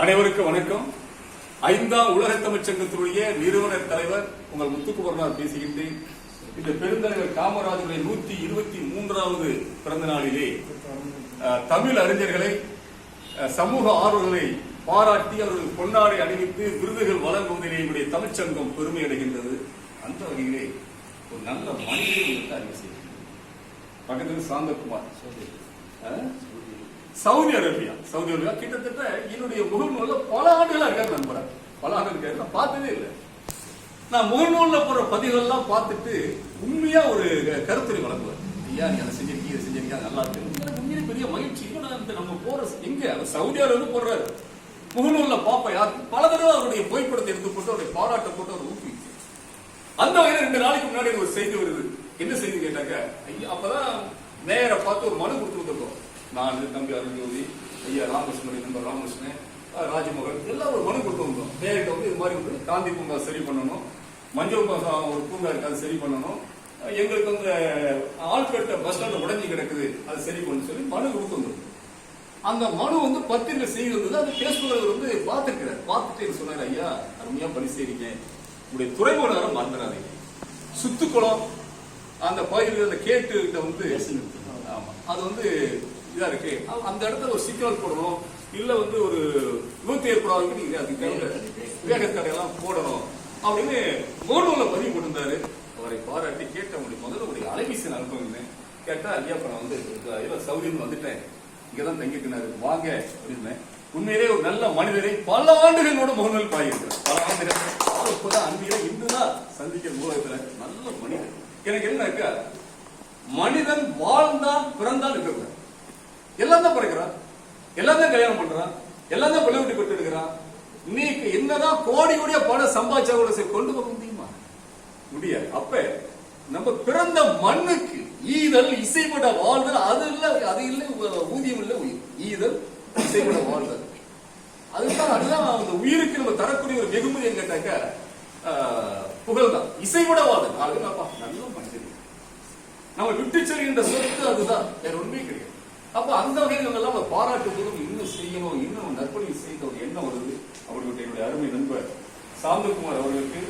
அனைவருக்கும் வணக்கம். ஐந்தாம் உலக தமிழ்ச்சங்கத்தினுடைய நிறுவனர் தலைவர் உங்கள் முத்துக்குமரனார் பேசுகின்றேன். இந்த பெருந்தலைவர் காமராஜருடைய நூற்றி இருபத்தி மூன்றாவது பிறந்த நாளிலே தமிழ் அறிஞர்களை சமூக ஆர்வலை பாராட்டி அவர்கள் பொன்னாடை அணிவித்து விருதுகள் வழங்குவதிலே என்னுடைய தமிழ்ச்சங்கம் பெருமை அடைகின்றது. அந்த வகையிலே ஒரு நல்ல மனிதனை அறிவு செய்கின்றேன் பக்கத்தில் Santhakumar. Saudi Arabia. Saudi Arabia கிட்டத்தட்ட என்னுடைய முகநூல்ல பல ஆண்டுகளா இருக்காரு நண்பரா பல ஆண்டு இருக்காரு. நான் பார்த்ததே இல்லை. நான் முகநூல்ல போற பதிவுகள்லாம் பார்த்துட்டு உண்மையா ஒரு கருத்துரை வழங்குவேன் ஐயா நீ அதை செஞ்சிருக்கீங்க இதை செஞ்சிருக்கீங்க நல்லா இருக்கு. எனக்கு உண்மையிலே பெரிய மகிழ்ச்சி. ஏன்னா இந்த நம்ம போற எங்க? அவர் சவுதி அரேபியா போடுறாரு முகநூல்ல பாப்பா யார்? பல தடவை அவருடைய புகைப்படத்தை எடுத்து போட்டு அவருடைய பாராட்ட போட்டு அவர் ஊக்குவிச்சு அந்த வகையில ரெண்டு நாளைக்கு முன்னாடி ஒரு செய்தி வருது. என்ன செய்தி கேட்டாங்க? ஐயா அப்பதான் நேர பார்த்து ஒரு மனு கொடுத்து வந்திருக்கோம். நான் தம்பி அருள்ஜோதி ஐயா ராமகிருஷ்ணனுடைய நண்பர் ராமகிருஷ்ணன் ராஜமோகன் எல்லாம் ஒரு மனு கொடுத்து வந்தோம். நேரிட்ட வந்து இது மாதிரி வந்து காந்தி பூங்கா சரி பண்ணணும். மஞ்சள் பூங்கா ஒரு பூங்கா இருக்கு அது சரி பண்ணணும். எங்களுக்கு வந்து ஆள்பேட்டை பஸ் ஸ்டாண்ட் உடஞ்சி கிடக்குது அது சரி பண்ணு சொல்லி மனு கொடுத்து வந்தோம். அந்த மனு வந்து பத்திரிகை செய்தி வந்தது அந்த பேசுபவர் வந்து பார்த்துக்கிறார் பார்த்துட்டு சொன்னார் ஐயா அருமையா பணி செய்றீங்க. உங்களுடைய துறைமுக நகரம் மறந்துடாதீங்க. சுத்துக்குளம் அந்த பகுதியில் அந்த கேட்டு கிட்ட வந்து ஆமா. அது வந்து இதா இருக்கு. அந்த இடத்துல ஒரு சிக்னல் போடணும். இல்ல வந்து ஒரு விபத்து ஏற்படாத நீங்க அதுக்கு தகுந்த வேக தடையெல்லாம் போடணும். அப்படின்னு போர்டுல பதிவு போட்டிருந்தாரு. அவரை பாராட்டி கேட்ட முடியும் முதல்ல உடைய அலைபேசி அனுப்புங்க கேட்டா ஐயா அப்புறம் வந்து இல்ல சௌரியம் வந்துட்டேன். இங்கதான் தங்கிட்டு வாங்க அப்படின்னு உண்மையிலே ஒரு நல்ல மனிதரை பல ஆண்டுகளோட முகநூல் பாயிருக்கிறார் பல ஆண்டுகள். அவர் இப்பதான் அன்பில இன்றுதான் சந்திக்கிற ஊடகத்துல நல்ல மனிதன் எனக்கு என்னக்கா மனிதன் வாழ்ந்தான் பிறந்தான் இருக்கக்கூடாது எல்லாம் கல்யாணம் பண்றான். எல்லாம் தான் பிள்ளை விட்டு எடுக்கிறான் இன்னைக்கு என்னதான் கோடி கோடியா பணம் சம்பாதிச்சா கூட சரி கொண்டு போக முடியுமா? முடியாது. அப்ப நம்ம பிறந்த மண்ணுக்கு ஈதல் இசைப்பட வாழ்தல் அது இல்ல அது இல்ல ஊதியம் இல்ல உயிர். ஈதல் இசைப்பட வாழ்தல். அதுதான் அதுதான் அந்த உயிருக்கு நம்ம தரக்கூடிய ஒரு வெகுமதி கேட்டாக்க புகழ் தான் இசைப்பட வாழ்தல். அதுதான்ப்பா நல்ல மனிதன். நம்ம விட்டு செல்கின்ற சொத்து அதுதான். வேற ஒண்ணுமே கிடையாது. அப்ப அந்த வகையில் நம்ம எல்லாம் பாராட்டு போதும் இன்னும் செய்யணும் இன்னும் நற்பணி செய்த ஒரு எண்ணம் வருது அவர்களுடைய என்னுடைய அருமை நண்பர் சாந்தகுமார் அவர்களுக்கு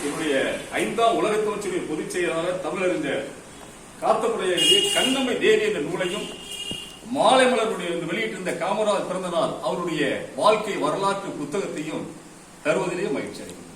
என்னுடைய ஐந்தாம் உலக தமிழ்ச்சியுடைய பொதுச் செயலாளர் தமிழறிஞர் காத்தப்புடைய கண்ணம்மை தேவி என்ற நூலையும் மாலை மலருடைய வெளியிட்டிருந்த காமராஜ் பிறந்த நாள் அவருடைய வாழ்க்கை வரலாற்று புத்தகத்தையும் தருவதிலேயே மகிழ்ச்சி அடைகிறது